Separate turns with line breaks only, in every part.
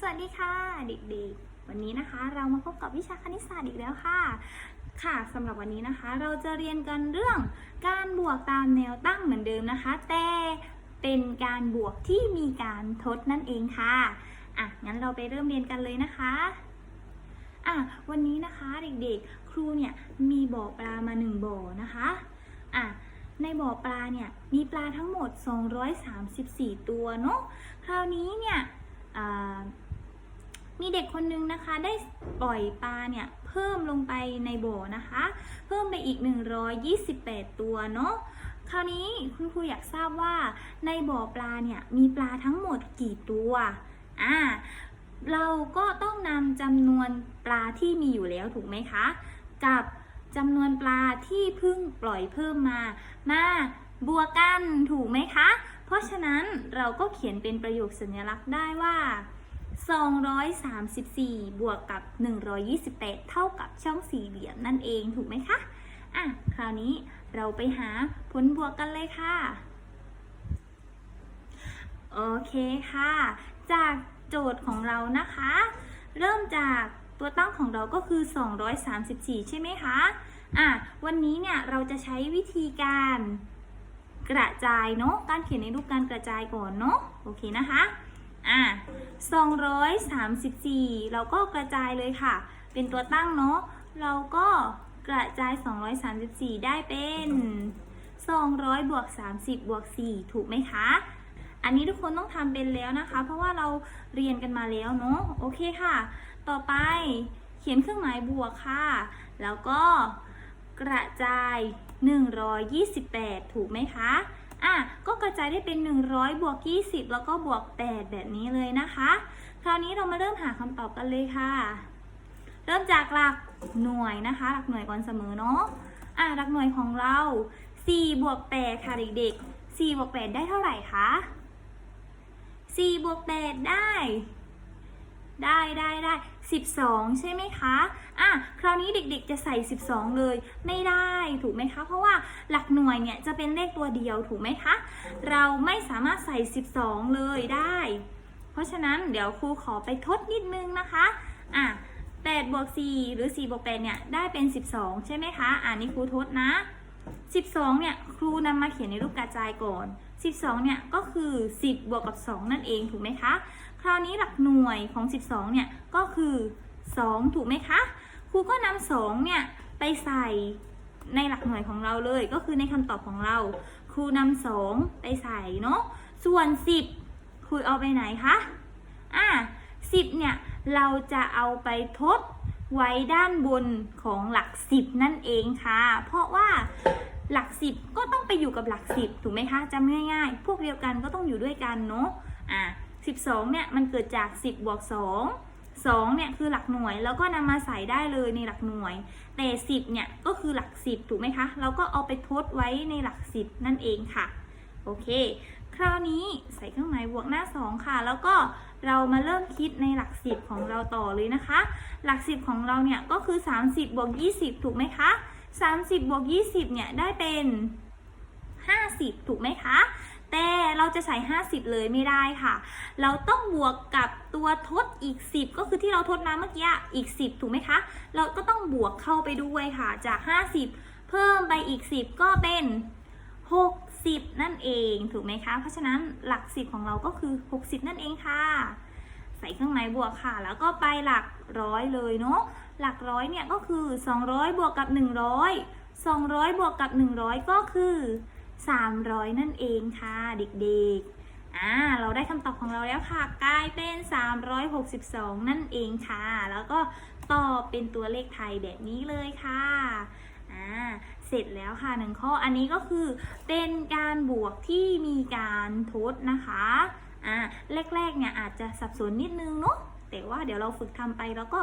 สวัสดีค่ะเด็กๆ วันนี้นะคะเรามาพบกับวิชาคณิตศาสตร์อีกแล้วค่ะ ค่ะสำหรับวันนี้นะคะ เราจะเรียนกันเรื่องการบวกตามแนวตั้งเหมือนเดิมนะคะ แต่เป็นการบวกที่มีการทดนั่นเองค่ะอะงั้นเราไปเริ่มเรียนกันเลยนะคะอะวันนี้นะคะเด็กๆ ครูเนี่ยมีบ่อปลามาหนึ่งบ่อนะคะอะในบ่อปลาเนี่ยมีปลาทั้งหมด 234 ตัวเนาะคราวนี้เนี่ย มีเด็กคนนึงนะคะได้ปล่อยปลาเนี่ยเพิ่มลงไปในบ่อนะคะ เพิ่มไปอีก 128 ตัวเนาะคราวนี้คุณครูอยากทราบว่าในบ่อปลาเนี่ยมีปลาทั้งหมดกี่ตัวอ่าเราก็ต้องนำจำนวนปลาที่มีอยู่แล้วถูกไหมคะ กับจำนวนปลาที่เพิ่งปล่อยเพิ่มมา มาบวกกันถูกไหมคะ เพราะฉะนั้นเราก็เขียนเป็นประโยคสัญลักษณ์ได้ว่า 234 บวกกับ 128 เท่ากับช่องสี่เหลี่ยมนั่นเองถูกไหมคะ อะ คราวนี้เราไปหาผลบวกกันเลยค่ะ โอเคค่ะ จากโจทย์ของเรานะคะ เริ่มจากตัวตั้งของเราก็คือ 234 ใช่ไหมคะ อะ วันนี้เนี่ยเราจะใช้วิธีการกระจายเนาะ การเขียนในรูปการกระจายก่อนเนาะ โอเคนะคะ อะ234 เราก็กระจายเลยค่ะ เป็นตัวตั้งเนาะ เราก็กระจาย 234 ได้เป็น 200 บวก 30 บวก 4 ถูกไหมคะ อันนี้ทุกคนต้องทำเป็นแล้วนะคะ เพราะว่าเราเรียนกันมาแล้วเนาะ โอเคค่ะ ต่อไปเขียนเครื่องหมายบวกค่ะ แล้วก็กระจาย 128 ถูกไหมคะ อะก็กระจายได้เป็น 100 บวก 20 แล้วก็บวก 8 แบบนี้เลยนะคะ คราวนี้เรามาเริ่มหาคำตอบกันเลยค่ะ เริ่มจากหลักหน่วยนะคะ หลักหน่วยก่อนเสมอเนาะอะหลักหน่วยของเรา4บวก8ค่ะเด็กๆ4บวก8ได้เท่าไหร่คะ4บวก8ได้ ได้ได้ได้ 12 ใช่ไหมคะอะคราวนี้เด็กๆจะใส่ 12 เลย ไม่ได้ถูกไหมคะ เพราะว่าหลักหน่วยเนี่ยจะเป็นเลขตัวเดียวถูกไหมคะ เราไม่สามารถใส่ 12 เลยได้ เพราะฉะนั้นเดี๋ยวครูขอไปทดนิดนึงนะคะอะ8บวก4หรือ4บวก8เนี่ยได้เป็น 12 ใช่ไหมคะอ่านี่ครูทดนะ 12เนี่ยครูนำมาเขียนในรูปกระจายก่อน 12เนี่ยก็คือ 10 บวกกับ 2 นั่นเองถูกไหมคะ คราวนี้หลักหน่วยของ 12 เนี่ย ก็คือ 2 ถูกไหมคะ ครูก็นำ2เนี่ย ไปใส่ในหลักหน่วยของเราเลย ก็คือในคำตอบของเรา ครูนำ2ไปใส่เนาะ ส่วน 10 ครูเอาไปไหนคะ อะ10 เนี่ย เราจะเอาไปทดไว้ด้านบนของหลัก 10 นั่นเองค่ะ เพราะว่าหลัก 10 ก็ต้องไปอยู่กับหลัก 10 ถูกไหมคะจำง่ายๆ พวกเดียวกันก็ต้องอยู่ด้วยกันเนาะ อะ 12 เนี่ยมันเกิดจาก 10 บวก 2 2เนี่ยคือหลักหน่วยแล้วก็นำมาใส่ได้เลยในหลักหน่วย แต่ 10เนี่ยก็คือหลัก 10 ถูกไหมคะ เราก็เอาไปทดไว้ในหลัก 10 นั่นเองค่ะ โอเค คราวนี้ใส่เครื่องหมายบวกหน้า 2 ค่ะ แล้วก็เรามาเริ่มคิดในหลัก 10 ของเราต่อเลยนะคะ หลัก 10 ของเราเนี่ยก็คือ 30บวก20 ถูกไหมคะ 30บวก20เนี่ยได้เป็น 50 ถูกไหมคะ แต่เราจะใส่ 50 เลยไม่ได้ค่ะ เราต้องบวกกับตัวทดอีก 10 ก็คือที่เราทดมาเมื่อกี้อีก 10 ถูกไหมคะ เราก็ต้องบวกเข้าไปด้วยค่ะ จาก 50 เพิ่มไปอีก 10 ก็เป็น 60 นั่นเองถูกไหมคะ เพราะฉะนั้นหลัก 10 ของเราก็คือ 60 นั่นเองค่ะ ใส่เครื่องหมายบวกค่ะ แล้วก็ไปหลักร้อยเลยเนาะหลักร้อยเนี่ยก็คือ 200 บวกกับ 100 200 บวกกับ 100 ก็คือ 300 นั่นเองค่ะ เด็กๆ อ่า เราได้คำตอบของเราแล้วค่ะ กลายเป็น 362 นั่นเองค่ะ แล้วก็ตอบเป็นตัวเลขไทยแบบนี้เลยค่ะอ่าเสร็จแล้วค่ะหนึ่งข้ออันนี้ก็คือเป็นการบวกที่มีการทดนะคะอ่าแรกๆเนี่ยอาจจะสับสนนิดนึงเนาะแต่ว่าเดี๋ยวเราฝึกทำไปแล้วก็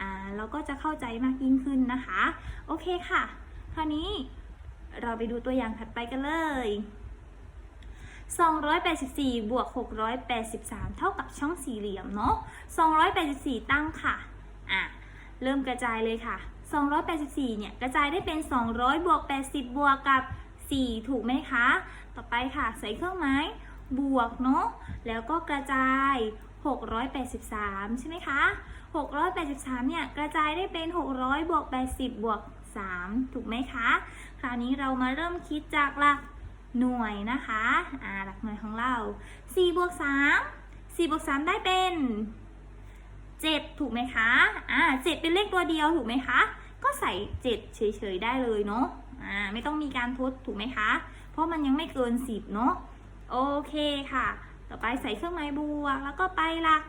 อ่าเราก็จะเข้าใจมากยิ่งขึ้นนะคะ โอเคค่ะ คราวนี้ เราไปดูตัวอย่างถัดไปกันเลย 284 บวก 683 เท่ากับช่องสี่เหลี่ยมเนาะ 284 ตั้งค่ะ อะ เริ่มกระจายเลยค่ะ 284 เนี่ย กระจายได้เป็น 200 บวก 80 บวกกับ 4 ถูกไหมคะ ต่อไปค่ะ ใส่เครื่องหมายบวกเนาะ แล้วก็กระจาย 683 ใช่ไหมคะ 683 เนี่ย กระจายได้เป็น 600 บวก 80 บวก 3 ถูกไหมคะ คราวนี้เรามาเริ่มคิดจากหลักหน่วยนะคะอ่าหลักหน่วยของเรา4บวก3 4บวก3ได้เป็น 7 ถูกไหมคะ อ่า7เป็นเลขตัวเดียวถูกไหมคะ ก็ใส่ 7 เฉยๆได้เลยเนาะ อ่า ไม่ต้องมีการทดถูกไหมคะ เพราะมันยังไม่เกิน 10 เนาะ โอเคค่ะ ต่อไปใส่เครื่องหมายบวก แล้วก็ไปหลัก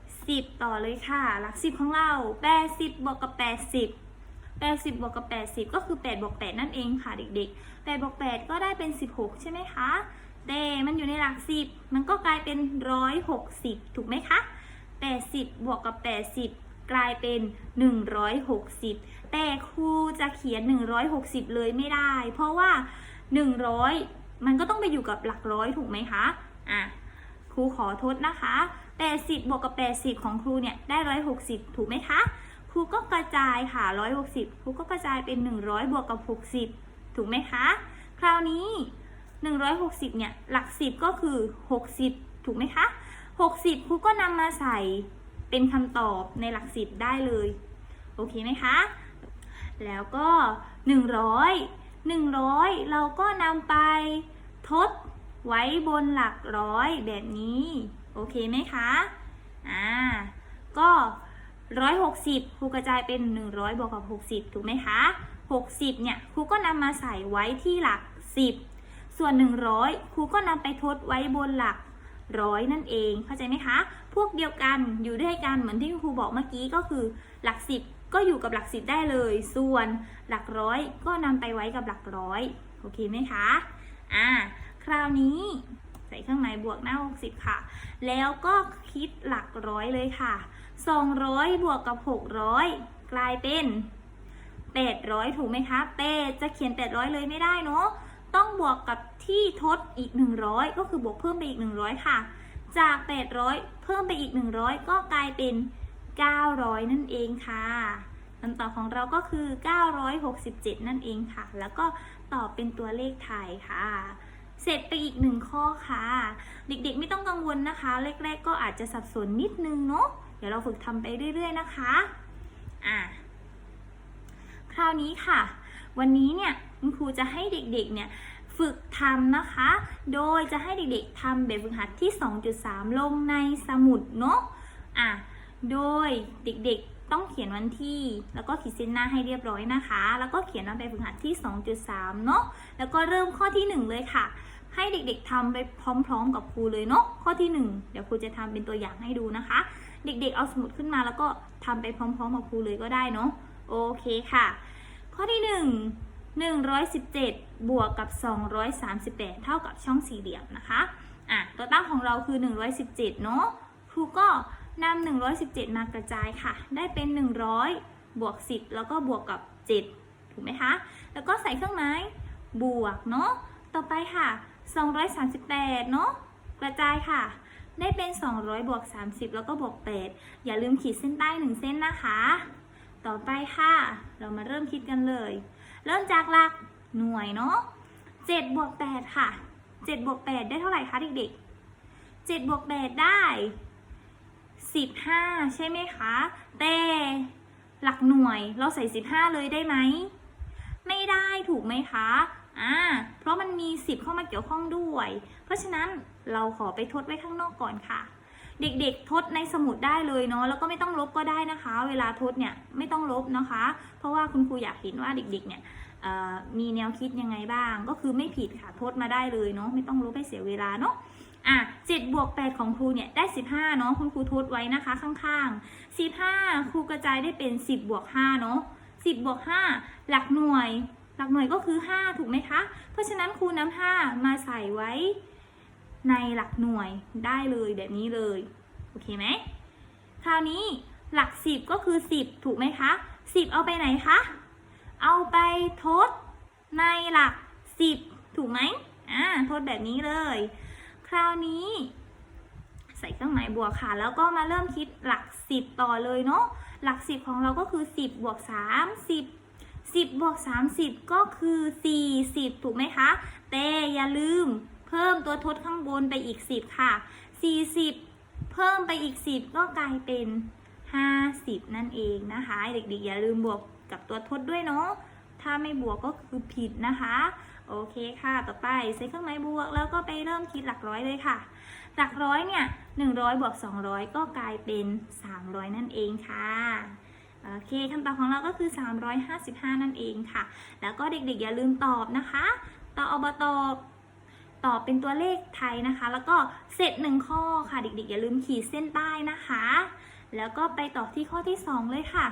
10 ต่อเลยค่ะ หลัก 10 ของเรา 80บวกกับ 80 80 บวกกับ 80 ก็คือ 8 บวก 8 นั่นเองค่ะเด็กๆ 8 บวก 8 ก็ได้เป็น 16 ใช่ไหมคะ แต่มันอยู่ในหลัก 10 มันก็กลายเป็น 160 ถูกไหมคะ 80 บวกกับ 80 กลายเป็น 160 แต่ครูจะเขียน 160 เลยไม่ได้ เพราะว่า 100 มันก็ต้องไปอยู่กับหลักร้อยถูกไหมคะ อะ ครูขอทดนะคะ 80 บวกกับ 80 ของครูเนี่ยได้ 160 ถูกไหมคะ ครูก็กระจายค่ะ 160 ครูก็กระจายเป็น 100 บวกกับ 60 ถูกไหมคะ คราวนี้ 160 เนี่ย หลัก 10 ก็คือ 60 ถูกไหมคะ 60 ครูก็นำมาใส่เป็นคำตอบในหลัก 10 ได้เลย โอเคไหมคะ แล้วก็ 100 100 เราก็นำไปทดไว้บนหลักร้อยแบบนี้ โอเคไหมคะ อ่า ก็ 160ครูกระจายเป็น 100บวกกับ 60 ถูกไหมคะ 60 เนี่ยครูก็นำมาใส่ไว้ที่หลัก 10 ส่วน 100ครูก็นำไปทดไว้บนหลักร้อยนั่นเอง เข้าใจไหมคะ พวกเดียวกันอยู่ด้วยกันเหมือนที่ครูบอกเมื่อกี้ก็คือหลัก10ก็อยู่กับหลัก10ได้เลย ส่วนหลักร้อยก็นำไปไว้กับหลักร้อยโอเคไหมคะ อ่า คราวนี้ใส่เครื่องหมายบวกหน้า 60 ค่ะ แล้วก็คิดหลักร้อยเลยค่ะ 200 บวกกับ 600 กลายเป็น 800 ถูกไหมคะแต่จะเขียน 800 เลยไม่ได้เนาะ ต้องบวกกับที่ทดอีก 100 ก็คือบวกเพิ่มไปอีก 100 ค่ะ จาก 800 เพิ่มไปอีก 100 ก็กลายเป็น 900 นั่นเองค่ะคำตอบของเราก็คือ 967 นั่นเองค่ะ แล้วก็ตอบเป็นตัวเลขไทยค่ะ เสร็จไปอีกหนึ่งข้อค่ะ เด็กๆไม่ต้องกังวลนะคะ แรกๆก็อาจจะสับสนนิดนึงเนาะ เดี๋ยวเราฝึกทำไปเรื่อยๆนะคะอะคราวนี้ค่ะ วันนี้เนี่ยคุณครูจะให้เด็กๆเนี่ยฝึกทำนะคะ โดยจะให้เด็กๆทำแบบฝึกหัดที่ 2.3 ลงในสมุดเนาะอะโดยเด็กๆต้องเขียนวันที่ แล้วก็ขีดเส้นหน้าให้เรียบร้อยนะคะ แล้วก็เขียนแบบฝึกหัดที่ 2.3 เนาะแล้วก็เริ่มข้อที่ 1 เลยค่ะ ให้เด็กๆทำไปพร้อม ๆ กับครูเลยเนาะข้อที่ 1 เดี๋ยวครูจะทำเป็นตัวอย่างให้ดูนะคะ เด็กๆเอาสมุดขึ้นมาแล้วก็ทำไปพร้อม ๆ กับครูเลยก็ได้เนาะโอเคค่ะ ข้อที่ 1 117 บวกกับ 238 เท่ากับช่องสี่เหลี่ยมนะคะอะตัวตั้งของเราคือ 117 เนาะครูก็นำ117 มากระจายค่ะ ได้เป็น 100 บวก 10 แล้วก็บวกกับ 7 ถูกไหมคะ แล้วก็ใส่เครื่องหมายบวกเนาะ ต่อไปค่ะ 238 เนาะกระจายค่ะ ได้เป็น 200บวก30 แล้วก็บวก8อย่าลืมขีดเส้นใต้ 1 เส้นนะคะ ต่อไปค่ะ เรามาเริ่มคิดกันเลย เริ่มจากหลักหน่วยเนาะ7บวก8ค่ะ7บวก8ได้เท่าไหร่คะเด็กๆ7บวก8ได้ 15 ใช่ไหมคะ แต่หลักหน่วยเราใส่ 15 เลยได้ไหม ไม่ได้ถูกไหมคะ อ่าเพราะมันมี 10 เข้ามาเกี่ยวข้องด้วย เพราะฉะนั้นเราขอไปทดไว้ข้างนอกก่อนค่ะ เด็กๆทดในสมุดได้เลยเนาะแล้วก็ไม่ต้องลบก็ได้นะคะ เวลาทดเนี่ยไม่ต้องลบนะคะ เพราะว่าคุณครูอยากเห็นว่าเด็กๆเนี่ยมีแนวคิดยังไงบ้าง ก็คือไม่ผิดค่ะทดมาได้เลยเนาะไม่ต้องลบให้เสียเวลาเนาะอะ7บวก 8 ของครูเนี่ยได้ 15 เนาะคุณครูทดไว้นะคะข้างๆ 15 ครูกระจายได้เป็น 10บวก5เนาะ10บวก5หลักหน่วย หลักหน่วยก็คือ 5 ถูกไหมคะ เพราะฉะนั้นครูนำ5มาใส่ไว้ในหลักหน่วยได้เลยแบบนี้เลย โอเคไหม คราวนี้หลัก 10 ก็คือ 10 ถูกไหมคะ 10 เอาไปไหนคะ เอาไปทดในหลัก 10 ถูกไหมอ่าทดแบบนี้เลย คราวนี้ ใส่เครื่องหมายบวกค่ะ แล้วก็มาเริ่มคิดหลัก 10 ต่อเลยเนาะหลัก 10 ของเราก็คือ 10บวก3 10 บวก30 ก็คือ 40 ถูกไหมคะ แต่อย่าลืมเพิ่มตัวทดข้างบนไปอีก 10 ค่ะ 40เพิ่มพิ่มไปอีก 10 ก็กลายเป็น 50 นั่นเองนะคะ เด็กๆ อย่าลืมบวกกับตัวทดด้วยเนาะ ถ้าไม่บวกก็คือผิดนะคะ โอเคค่ะ ต่อไปใส่เครื่องหมายบวกแล้วก็ไปเริ่มคิดหลักร้อยเลยค่ะ หลักร้อยเนี่ย 100 บวก 200 ก็กลายเป็น 300 นั่นเองค่ะ โอเคคำตอบของเราก็คือ 355 นั่นเองค่ะ แล้วก็เด็กๆอย่าลืมตอบนะคะตอบอบตอบตอบเป็นตัวเลขไทยนะคะ แล้วก็เสร็จหนึ่งข้อค่ะ เด็กๆ อย่าลืมขีดเส้นใต้นะคะ แล้วก็ไปต่อที่ข้อที่ 2 เลยค่ะ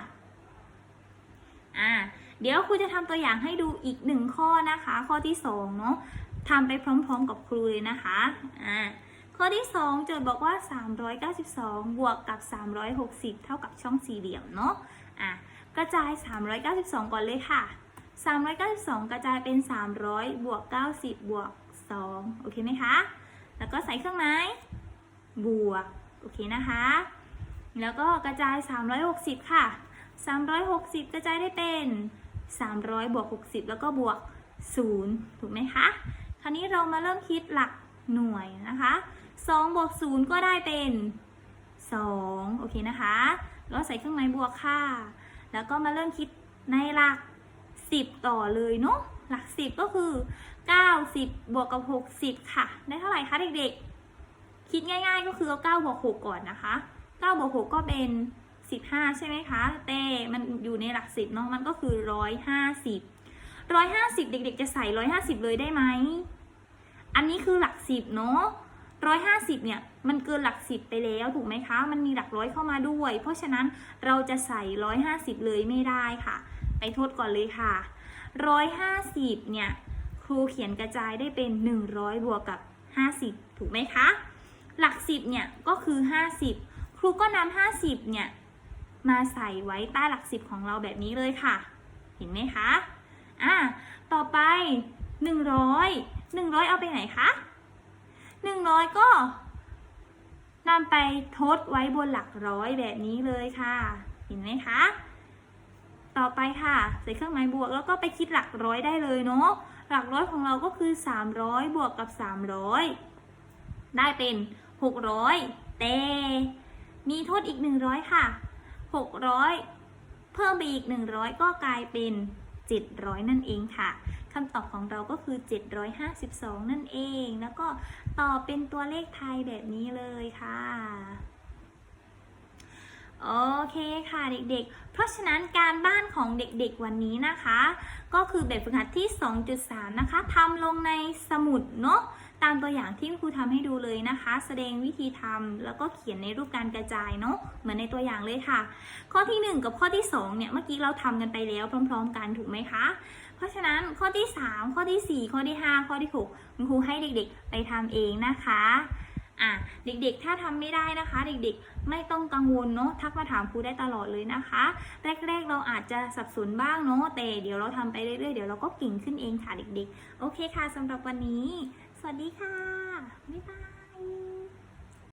อ่าเดี๋ยวครูจะทำตัวอย่างให้ดูอีกหนึ่งข้อนะคะ ข้อที่2เนาะทำไปพร้อมๆกับครูเลยนะคะอ่า ข้อที่ 2 โจทย์บอกว่า 392 บวกกับ 360 เท่ากับช่องสี่เหลี่ยมเนาะอะกระจาย 392 ก่อนเลยค่ะ 392 กระจายเป็น 300 บวก 90 บวก 2 โอเคไหมคะ แล้วก็ใส่เครื่องหมายบวก โอเคนะคะ แล้วก็กระจาย 360 ค่ะ 360 กระจายได้เป็น 300 บวก 60 แล้วก็บวก 0 ถูกไหมคะ คราวนี้เรามาเริ่มคิดหลักหน่วยนะคะ 2บวก0ก็ได้เป็น2โอเคนะคะแล้วใส่เครื่องหมายบวกค่ะ แล้วก็มาเริ่มคิดในหลัก 10 ต่อเลยเนาะหลัก 10 ก็คือ 90 บวกกับ 60 ค่ะ ได้เท่าไหร่คะเด็กๆ คิดง่ายๆก็คือเอา9บวก6ก่อนนะคะ9บวก6ก็เป็น 15 ใช่ไหมคะ แต่มันอยู่ในหลัก 10เนาะมันก็คือ 150 150 เด็กๆ จะใส่ 150 เลยได้ไหม อันนี้คือหลัก 10 เนาะ 150เนี่ยมันเกินหลัก10ไปแล้วถูกไหมคะ มันมีหลักร้อยเข้ามาด้วย เพราะฉะนั้นเราจะใส่150เลยไม่ได้ค่ะ ไปทดก่อนเลยค่ะ150เนี่ยครูเขียนกระจายได้เป็น100บวกกับ50ถูกไหมคะ หลัก10เนี่ยก็คือ50ครูก็นำ50เนี่ยมาใส่ไว้ใต้หลัก10ของเราแบบนี้เลยค่ะ เห็นไหมคะอะต่อไป100 100เอาไปไหนคะ 100 ก็นำไปทดไว้บนหลักร้อยแบบนี้เลยค่ะ เห็นไหมคะ ต่อไปค่ะ ใส่เครื่องหมายบวกแล้วก็ไปคิดหลักร้อยได้เลยเนาะ หลักร้อยของเราก็คือ 300 บวกกับ 300 ได้เป็น 600 แต่มีโทษอีก 100 ค่ะ 600 เพิ่มไปอีก 100 ก็กลายเป็น 700 นั่นเองค่ะ คำตอบของเราก็คือ 752 นั่นเอง แล้วก็ตอบเป็นตัวเลขไทยแบบนี้เลยค่ะโอเคค่ะเด็กๆ เพราะฉะนั้นการบ้านของเด็กๆวันนี้นะคะ ก็คือแบบฝึกหัดที่ 2.3 นะคะทำลงในสมุดเนาะ ตามตัวอย่างที่ครูทำให้ดูเลยนะคะ แสดงวิธีทำแล้วก็เขียนในรูปการกระจายเนาะเหมือนในตัวอย่างเลยค่ะ ข้อที่ 1 กับข้อที่2เนี่ยเมื่อกี้เราทำกันไปแล้วพร้อม ๆ กันถูกไหมคะ เพราะฉะนั้นข้อที่ 3 ข้อที่ 4 ข้อที่ 5 ข้อที่6คุณครูให้เด็กๆ ไปทำเองนะคะอะเด็กๆ ถ้าทำไม่ได้นะคะ เด็กๆ ไม่ต้องกังวลเนาะทักมาถามครูได้ตลอดเลยนะคะ แรกๆ เราอาจจะสับสนบ้างเนาะแต่เดี๋ยวเราทำไปเรื่อยๆ เดี๋ยวเราก็เก่งขึ้นเองค่ะเด็กๆ โอเคค่ะสำหรับวันนี้ วัสดีค่ะ